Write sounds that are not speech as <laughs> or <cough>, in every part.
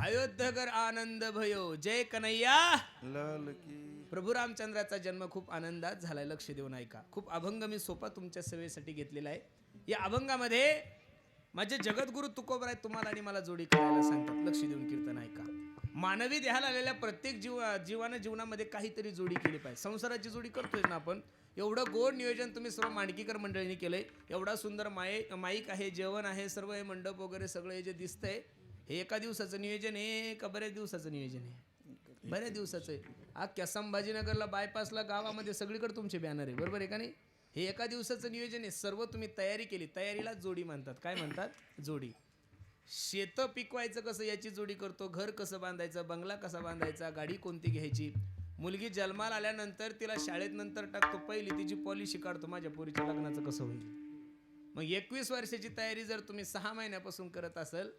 अयोध्यकर आनंद भयो. जय कन्हैया. लाल की. प्रभू रामचंद्राचा जन्म खूप आनंदात झालाय लक्ष देऊन ऐका. खूप अभंग मी सोपा तुमच्या सेवेसाठी घेतलेला आहे. या अभंगामध्ये माझे जगद्गुरु तुकोबराय तुम्हाला आणि मला जोडी करायला सांगतात. लक्ष देऊन कीर्तन ऐका. मानवी देहाला आलेल्या प्रत्येक जीव जीवानं जीवनामध्ये काहीतरी जोडी केली पाहिजे. संसाराची जोडी करतोय ना आपण. एवढं गोड नियोजन तुम्ही सर्व मांडकीकर मंडळींनी केलंय. एवढा सुंदर माय माईक आहे जेवण आहे सर्व हे मंडप वगैरे सगळं हे जे दिसतंय हे एका दिवसाचं नियोजन आहे का बऱ्याच दिवसाचं नियोजन आहे? बऱ्याच दिवसाचं आहे. अख्ख्या संभाजीनगरला बायपासला गावामध्ये सगळीकडे तुमचे बॅनर आहे. बरोबर आहे का नाही? हे एका दिवसाचं नियोजन आहे. सर्व तुम्ही तयारी केली. तयारीला जोडी म्हणतात. काय म्हणतात? जोडी. शेतं पिकवायचं कसं याची जोडी करतो. घर कसं बांधायचं बंगला कसा बांधायचा गाडी कोणती घ्यायची? मुलगी जन्माला आल्यानंतर तिला शाळेत नंतर टाकतो. पहिली तिची पॉलिसी काढतो. माझ्या पोरीच्या लग्नाचं कसं होईल? मग एकवीस वर्षाची तयारी जर तुम्ही सहा महिन्यापासून करत असाल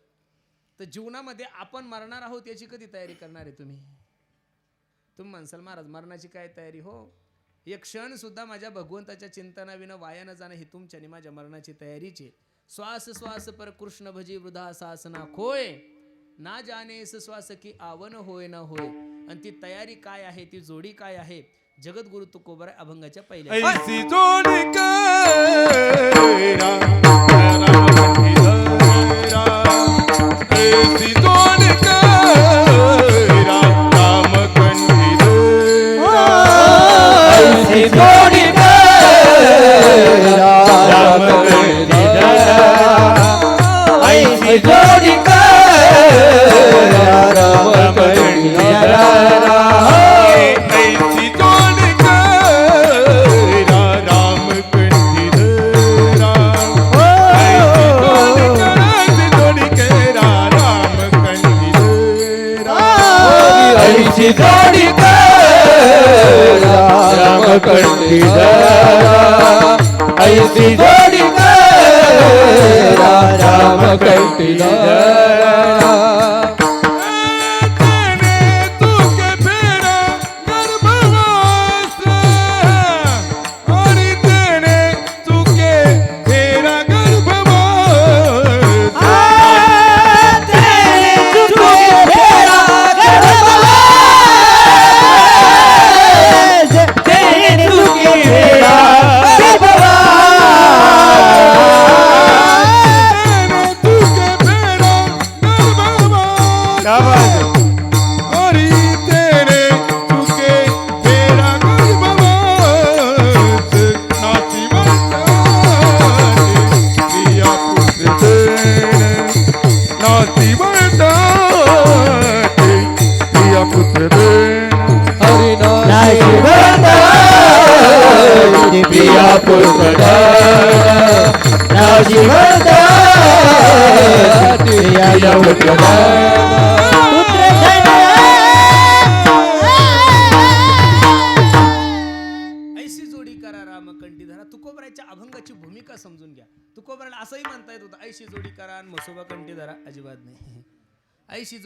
तर जीवनामध्ये आपण मरणार आहोत याची कधी तयारी करणार आहे तुम्ही? तुम्ही म्हणसाल महाराज मरणाची काय तयारी? हो. एक क्षण सुद्धा माझ्या भगवंताच्या चिंतनाविनं वाया न जाणं ही तुमच्या आणि माझ्या मरणाची तयारीची. श्वास श्वास पर कृष्ण भजी वृद्धा सासना खोय. ना जानेस श्वास की आवन होय ना होय. आणि ती तयारी काय आहे? ती जोडी काय आहे? जगद्गुरु तुकोबर अभंगाच्या पहिल्या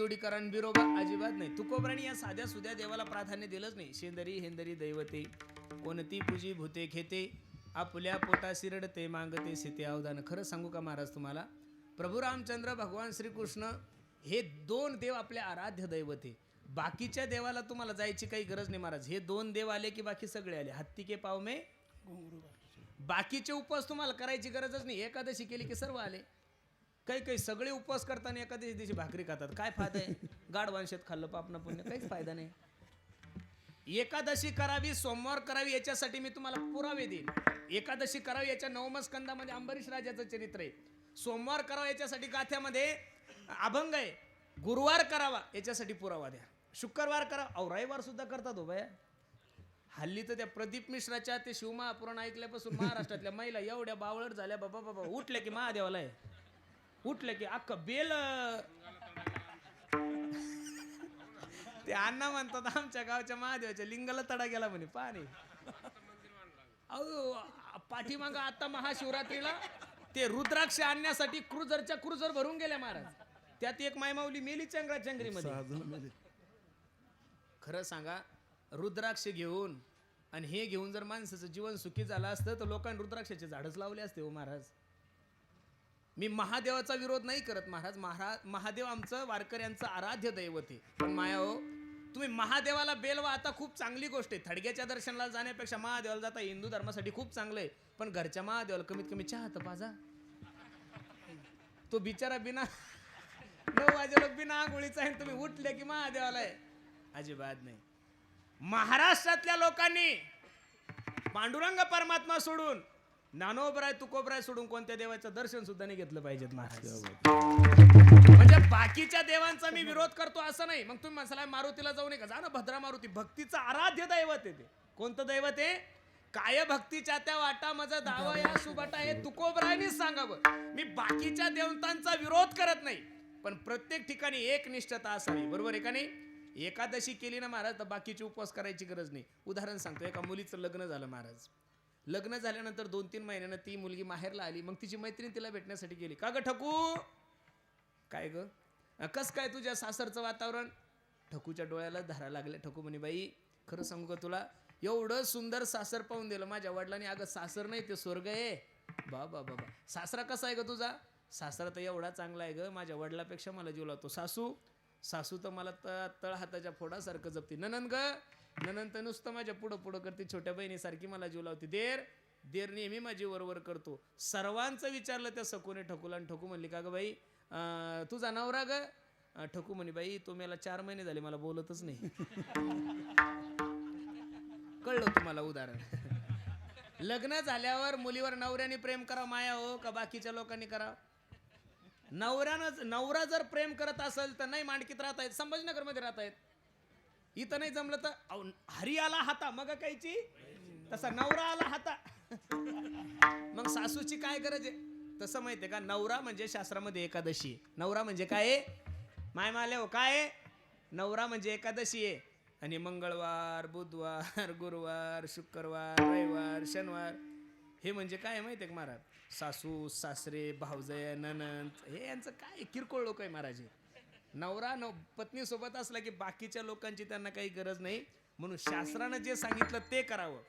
जोडी करा आणि बिरोबा अजिबात नाही. तुकोबराने या साध्या सुध्या देवाला प्राधान्य दिलंच नाही. शेंदरी हेंदरी दैवते. कोणती पूजी भूते खेते आपल्या पोटा शिरडते मागते सीते अवदान. खरं सांगू का महाराज तुम्हाला? प्रभू रामचंद्र भगवान श्रीकृष्ण हे दोन देव आपले आराध्य दैवते. बाकीच्या देवाला तुम्हाला जायची काही गरज नाही महाराज. हे दोन देव आले की बाकी सगळे आले. हत्ती के पाव में बाकीचे उपवास तुम्हाला करायची गरजच नाही. एकादशी केली की सर्व आले. काही काही सगळे उपवास करताना एकादशी दिवशी भाकरी खातात. काय फायदा आहे? गाड वांशेत खाल्लं आपण पुण्य काहीच फायदा नाही. एकादशी करावी सोमवार करावी याच्यासाठी मी तुम्हाला पुरावे देईन. एकादशी करावी याच्या नवमस्कंदामध्ये अंबरीश राजाचं चरित्र आहे. सोमवार करावा याच्यासाठी गाथ्यामध्ये अभंग आहे. गुरुवार करावा याच्यासाठी पुरावा द्या. शुक्रवार करा औराईवार सुद्धा करतात हो बाया. हल्ली तर त्या प्रदीप मिश्राच्या ते शिवमहापुराण ऐकल्यापासून महाराष्ट्रातल्या महिला एवढ्या बावळट झाल्या बाबा बाबा उठल्या की महादेवाला आहे उठल्या की अख्खं बेल. ते अण्णा म्हणतात आमच्या गावच्या महादेवाच्या लिंगाला तडा गेला म्हणे पाणी अहो पाठीमागं आता महाशिवरात्रीला ते रुद्राक्ष आणण्यासाठी क्रुझरच्या क्रुझर भरून गेल्या महाराज. त्यात एक मायमाऊली मेली चंगरा चंगरीमध्ये खरं सांगा रुद्राक्ष घेऊन आणि हे घेऊन जर माणसाचं जीवन सुखी झालं असतं तर लोकांनी रुद्राक्षाचे झाडच लावले असते हो महाराज. मी महादेवाचा विरोध नाही करत महाराज. महाराज महादेव आमचं वारकऱ्यांचं आराध्य दैवत आहे. पण माया हो तुम्ही महादेवाला बेल आता खूप चांगली गोष्ट आहे. थडग्याच्या दर्शनाला जाण्यापेक्षा महादेवाला जाता हिंदू धर्मासाठी खूप चांगलं आहे. पण घरच्या महादेवाला कमीत कमी चहा तर पाजा. तो बिचारा बिना नऊ वाजेला बिना आंघोळीचा आहे तुम्ही उठले की महादेवाला आहे. अजिबात नाही. महाराष्ट्रातल्या लोकांनी पांडुरंग परमात्मा सोडून ज्ञानोबराय तुकोबराय सोडून कोणत्या देवाचं दर्शन सुद्धा नाही घेतलं पाहिजेत महाराज. म्हणजे बाकीच्या देवांचा मी विरोध करतो असं नाही. मग तुम्ही मसाला मारुतीला जाऊ नये का जा ना भद्रा मारुती. भक्तीचं आराध्य दैवत आहे ते. कोणतं दैवत आहे? काय भक्तीच्या त्या वाटा माझा दावा या सुबाटा हे तुकोबरायनीच सांगावं. मी बाकीच्या देवतांचा विरोध करत नाही. पण प्रत्येक ठिकाणी एक निष्ठता असावी. बरोबर आहे का नाही? एकादशी केली ना महाराज तर बाकीचे उपवास करायची गरज नाही. उदाहरण सांगतो. एका मुलीचं लग्न झालं महाराज. लग्न झाल्यानंतर दोन तीन महिन्यानं ती मुलगी माहेरला आली मग तिची मैत्रीण तिला भेटण्यासाठी गेली. का ग ठकू? काय ग? कस काय तुझ्या सासरचं वातावरण? ठकूच्या डोळ्याला धारा लागल्या. ठकू म्हणे बाई खरं सांगू का तुला? एवढं सुंदर सासर पाहून दिलं माझ्या वडिलांनी. अगं सासर नाही ते स्वर्ग आहे. बाबा बाबा सासरा कसा आहे ग तुझा? सासरा तर एवढा चांगला आहे ग. माझ्या वडिलापेक्षा मला जीव लावतो. सासू? सासू तर मला त तळ हाताच्या फोडासारखं जपते. ननन ग नंतर नुसतं माझ्या पुढं पुढं करते छोट्या बहिणीसारखी मला जीव लावते. देर देर नेहमी माझी वरवर करतो. सर्वांचं विचारलं त्या सकोने ठकूला आणि ठकू म्हणली का ग बाई तुझा नवरा ग? ठकू म्हणे बाई तो मला चार महिने झाले मला बोलतच नाही. <laughs> कळलं तुम्हाला उदाहरण? <laughs> लग्न झाल्यावर मुलीवर नवऱ्याने प्रेम करा माया हो का बाकीच्या लोकांनी करा? नवऱ्यानं नवरा जर प्रेम करत असेल तर नाही मांडकीत राहत आहेत संभाजीनगरमध्ये राहत आहेत इथं नाही जमलं तर अहो, हरी आला हाता मग कायची तसा नवरा आला हाता मग सासूची काय गरज आहे तसं माहितीये का नवरा म्हणजे शास्त्रामध्ये एकादशी आहे. नवरा म्हणजे काय आहे? माय माले हो काय आहे? नवरा म्हणजे एकादशी आहे आणि मंगळवार बुधवार गुरुवार शुक्रवार रविवार शनिवार हे म्हणजे काय आहे माहितीये का महाराज सासू सासरे भावजय ननंद हे यांचं काय किरकोळ लोक आहे महाराज हे. नवरा न पत्नी सोबत असला की बाकीच्या लोकांची त्यांना काही गरज नाही. म्हणून शास्त्रानं जे सांगितलं ते करावं.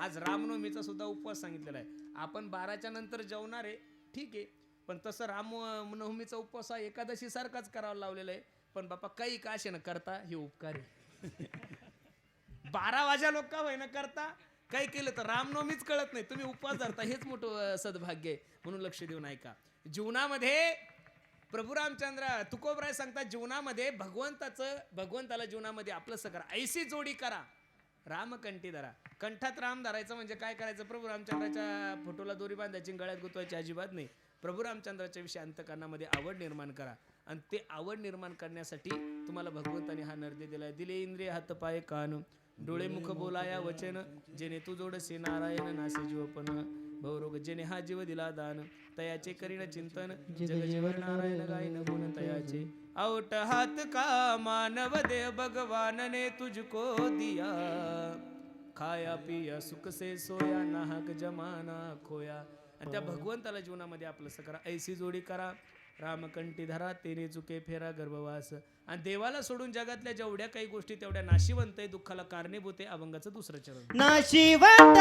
आज रामनवमीचा सुद्धा उपवास सांगितलेला आहे. आपण बाराच्या नंतर जेवणार आहे ठीक आहे. पण तसं रामनवमीचा उपवास हा एकादशी सारखाच करावा लावलेला आहे. पण बापा काही का असे ना करता हे उपकार आहे. <laughs> बारा वाजा लोक का होईना करता. काही केलं तर रामनवमीच कळत नाही. तुम्ही उपवास धरता हेच मोठं सद्भाग्य आहे. म्हणून लक्ष देऊन ऐका. जीवनामध्ये प्रभू रामचंद्र तुकोबराय सांगतात जीवनामध्ये भगवंताचं भगवंताला जीवनामध्ये आपलंसं करा ऐशी जोडी करा. रामकंठी धरा. कंठात राम धरायचं म्हणजे काय करायचं? प्रभू रामचंद्राच्या फोटोला दोरी बांधायची गळ्यात गुतवायची अजिबात नाही. प्रभू रामचंद्राच्या विषयी अंतकरणामध्ये आवड निर्माण करा. आणि ते आवड निर्माण करण्यासाठी तुम्हाला भगवंताने हा नर्दे दिलाय. दिले इंद्रिय हात पाय कान. डोळे मुख बोलाया वचन. जेणे तू जोडसे नारायण नासे जीवपण भवरोग जेणे हा जीव दिला दान तयाचे करीन चिंतन जग जीव नारायण गायन गुण तयाचे. औट हात का मानव देव भगवान ने तुझको दिया? खाया पिया सुख से सोया नाहक जमाना खोया. आणि त्या भगवंताला जीवनामध्ये आपलं करा ऐसी जोडी करा. रामकंठीधरा तेने चुके फेरा गर्भवास. आणि देवाला सोडून जगातल्या जेवढ्या काही गोष्टी तेवढ्या नाशिवंत आहे दुःखाला कारणीभूत आहे अभंगाचं दुसरं चरण. नाशिवंत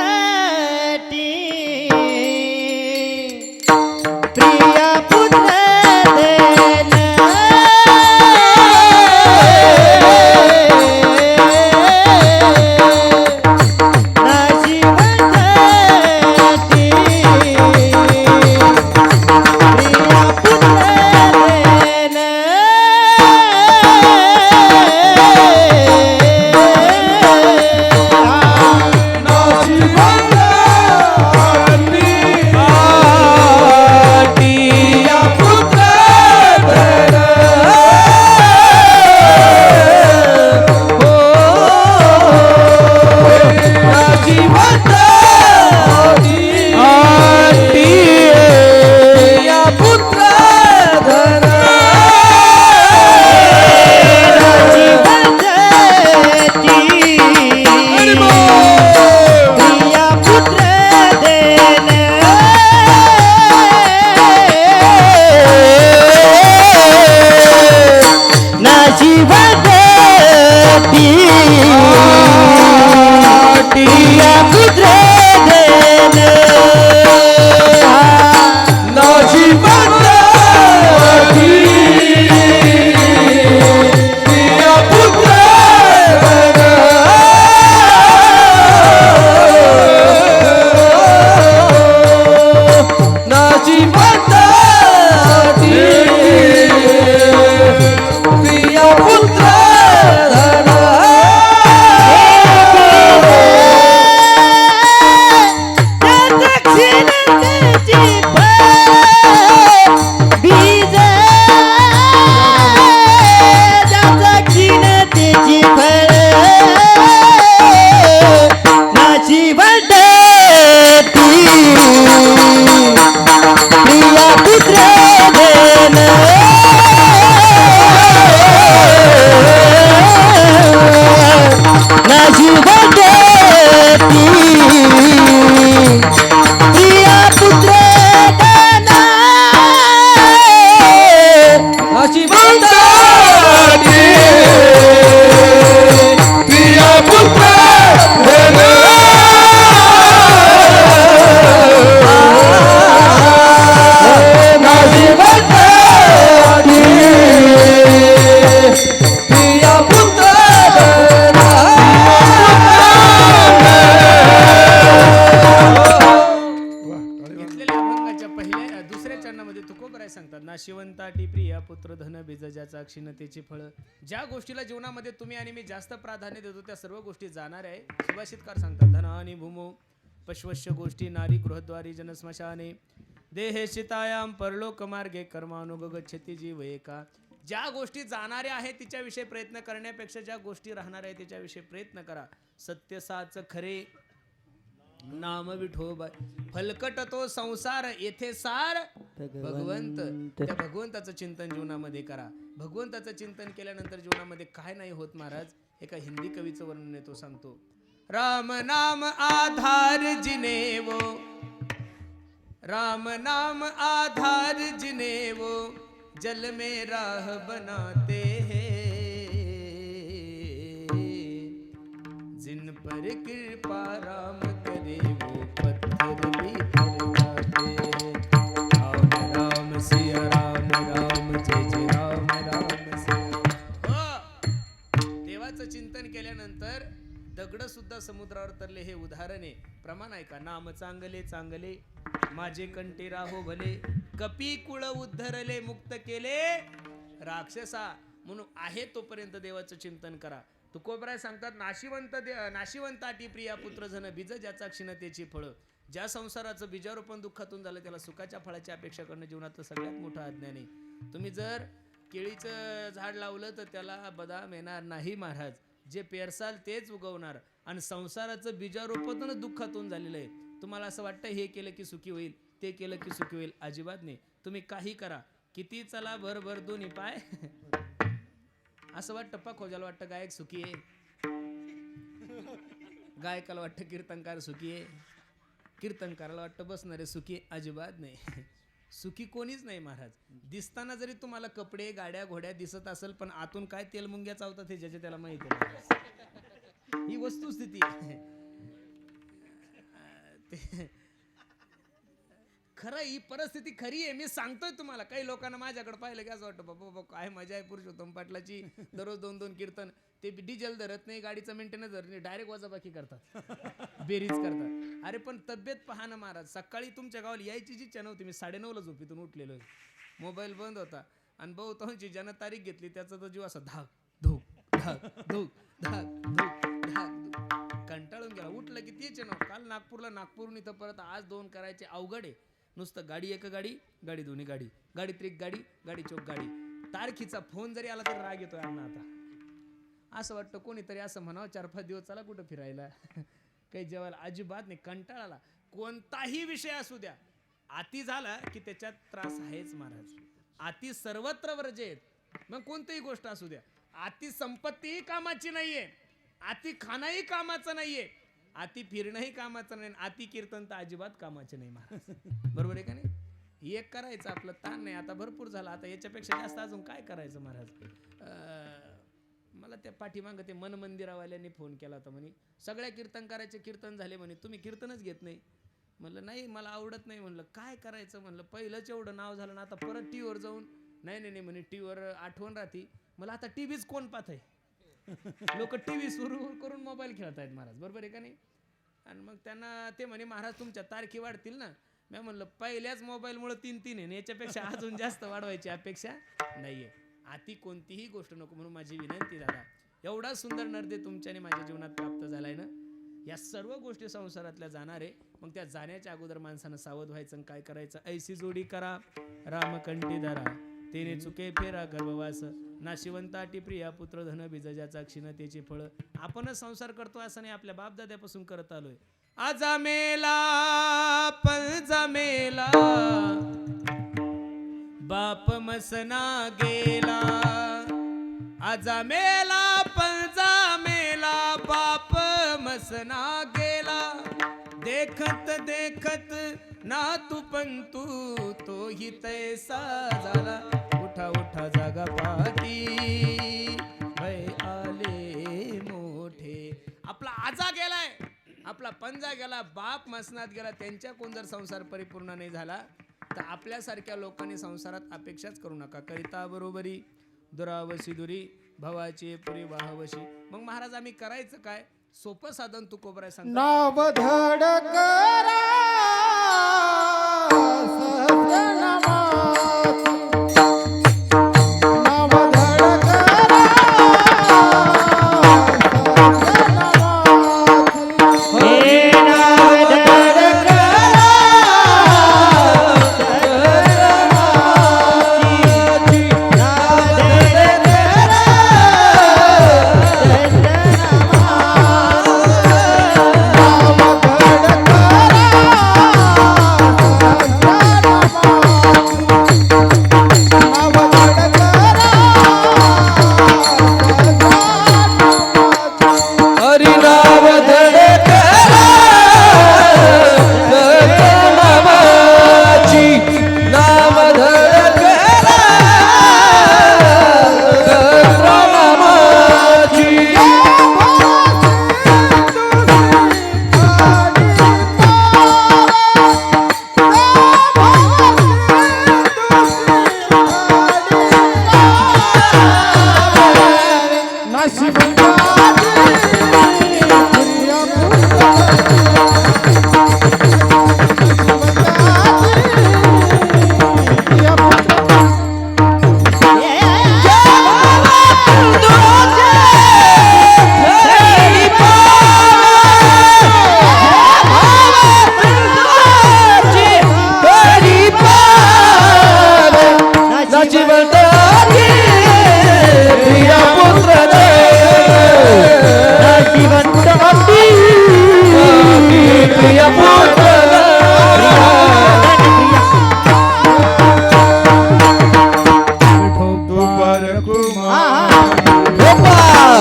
birthday. बीज क्षीणतेची फळं. ज्या गोष्टीला जीवनामध्ये तुम्ही आणि मी जास्त प्राधान्य देतो त्या सर्व गोष्टी जाणार आहे. सुभाषितकार सांगतात धन आणि भूमो पश्वश्य गोष्टी नारी गृहद्वारी जनस्मशाने देहे शितायाम परलोक मार्गे कर्मानुगच्छती जीव एका. ज्या गोष्टी जाणाऱ्या आहेत तिच्याविषयी प्रयत्न करण्यापेक्षा ज्या गोष्टी राहणार आहे तिच्याविषयी प्रयत्न करा. सत्य साच खरे नाम विठोबा फलकट तो संसार येथे सार. भगवंत त्या भगवंताचं चिंतन जीवनामध्ये करा. भगवंताचं चिंतन केल्यानंतर जीवनामध्ये काय नाही होत महाराज? एका हिंदी कवीचं वर्णन आहे तो सांगतो. राम नाम आधार जिने वो. राम नाम आधार जिने वो. जल में राह बनाते हैं। जिन पर कृपा राम देवाचं चिंतन केल्यानंतर दगड सुद्धा समुद्रावर तरले हे उदाहरण आहे. प्रमाण आहे का? नाम चांगले चांगले माझे कंटे राहो भले. कपी कुळ उद्धरले मुक्त केले राक्षसा. म्हणून आहे तोपर्यंत देवाचं चिंतन करा. तुकोबराय सांगतात नाशिवंत दे नाशिवंताटी प्रिया पुत्र झन बीज ज्याचा क्षीणतेची फळं. ज्या संसाराचं बीजारोपण दुःखातून झालं त्याला सुखाच्या फळाची अपेक्षा करणं जीवनातलं सगळ्यात मोठं अज्ञान आहे तुम्ही जर केळीचं झाड लावलं तर त्याला बदाम येणार नाही महाराज. जे पेरसाल तेच उगवणार. आणि संसाराचं बीजारोपणच दुःखातून झालेलं आहे. तुम्हाला असं वाटतं हे केलं की सुखी होईल ते केलं की सुखी होईल. अजिबात नाही. तुम्ही काही करा. किती चला भर भर दोन्ही पाय. <laughs> असं वाटतं पा खोजाला वाटतं गायक सुखी आहे. गायकाला वाटतं कीर्तनकार सुखी आहे. कीर्तनकाराला वाटतं बसणारे सुखी अजिबात नाही. सुखी कोणीच नाही महाराज. दिसताना जरी तुम्हाला कपडे गाड्या घोड्या दिसत असेल पण आतून काय तेलमुंग्या चावतात हे ज्याचे त्याला माहिती आहे ही वस्तुस्थिती आहे. ते- खरं ही परिस्थिती खरी आहे. मी सांगतोय तुम्हाला काही लोकांना माझ्याकडे पाहिलं की असं वाटतं बाबा बाबा काय मजा आहे पुरुषोत्तम पाटलाची. दररोज दोन दोन कीर्तन. ते डिझेल धरत नाही गाडीचं मेंटेनन्स धरत नाही डायरेक्ट वजाबाकी करतात. बेरीज करतात. अरे पण तब्येत पहा ना महाराज सकाळी तुमच्या गावाला यायची जी इच्छा नव्हती मी साडेनऊला झोपीतून उठलेलो मोबाईल बंद होता. आणि बहुतांशी ज्यानं तारीख घेतली त्याचा तर जीव असा धाक धूक धाक धूक धाक धूक धाक कंटाळून गेला. उठलं की तेच आहे ना काल नागपूरला नागपूरून इथं परत आज दोन करायचे अवघड आहे. नुसतं गाडी एक गाडी गाडी दोन्ही गाडी गाडी त्रिक गाडी गाडी चौक गाडी. तारखीचा फोन जरी आला तरी राग येतो यांना आता. असं वाटतं कोणीतरी असं म्हणावं चार पाच दिवस चला कुठं फिरायला. <laughs> काही जेवायला अजिबात नाही कंटाळाला. कोणताही विषय असू द्या. आती झाला की त्याच्यात त्रास आहेच महाराज. आती सर्वत्र वर्जेत मग कोणतीही गोष्ट असू द्या. अति संपत्तीही कामाची नाहीये. आती खाणंही कामाचं नाहीये. अति फिरणंही कामाचं नाही आणि अति कीर्तन तर अजिबात कामाचे नाही महाराज. बरोबर आहे का नाही? एक करायचं आपलं ताण नाही. आता भरपूर झालं. आता याच्यापेक्षा जास्त अजून काय करायचं महाराज? मला त्या पाठीमागं ते मन मंदिरावाल्यांनी फोन केला होता म्हणे सगळ्या कीर्तन करायचे कीर्तन झाले म्हणे तुम्ही कीर्तनच घेत नाही. म्हणलं नाही मला आवडत नाही. म्हणलं काय करायचं? म्हणलं पहिलंच एवढं नाव झालं ना आता परत टी व्हीवर जाऊन. नाही नाही नाही म्हणे टी व्हीवर आठवण राहते. मला आता टी व्हीच कोण पाहत आहे लोक टी व्ही सुरू करून मोबाईल खेळत आहेत महाराज. बरोबर आहे का नाही? आणि मग त्यांना ते म्हणे महाराज तुमच्या तारखी वाढतील ना. मी म्हणलं पहिल्याच मोबाईलमुळे तीन तीन आहे याच्यापेक्षा <laughs> अजून जास्त वाढवायची अपेक्षा नाहीये. आती कोणतीही गोष्ट नको म्हणून माझी विनंती दादा एवढा सुंदर नर्दे तुमच्याने माझ्या जीवनात प्राप्त झालाय ना या सर्व गोष्टी संसारातल्या जाणार आहे मग त्या जाण्याच्या अगोदर माणसानं सावध व्हायचं आणि काय करायचं? ऐसी जोडी करा रामकंठी धरा. तेने चुके फेरा गर्भवास. नाशिवंताटी प्रिया पुत्र धन बिजजाचा ज्याचा क्षीणतेची फळं. आपणच संसार करतो असं नाही आपल्या बापदाद्यापासून करत आलोय. आजा पण जमेला बाप मसना गेला. आजा पण जमेला बाप मसना देखत देखत ना तू पंतू तो ही तैसा झाला उठा उठा जागा पाटी. भय आले मोठे. आपला आजा गेलाय. आपला पंजा गेला बाप मसनात गेला त्यांच्या कोण जर संसार परिपूर्ण नाही झाला. तर आपल्यासारख्या लोकांनी संसारात अपेक्षाच करू नका. करिता बरोबरी दुरावशी दुरी भवाची पुरी वाहवशी. मग महाराज आम्ही करायचं काय? सोपं साधन तू कोबराय सांग. नाव धड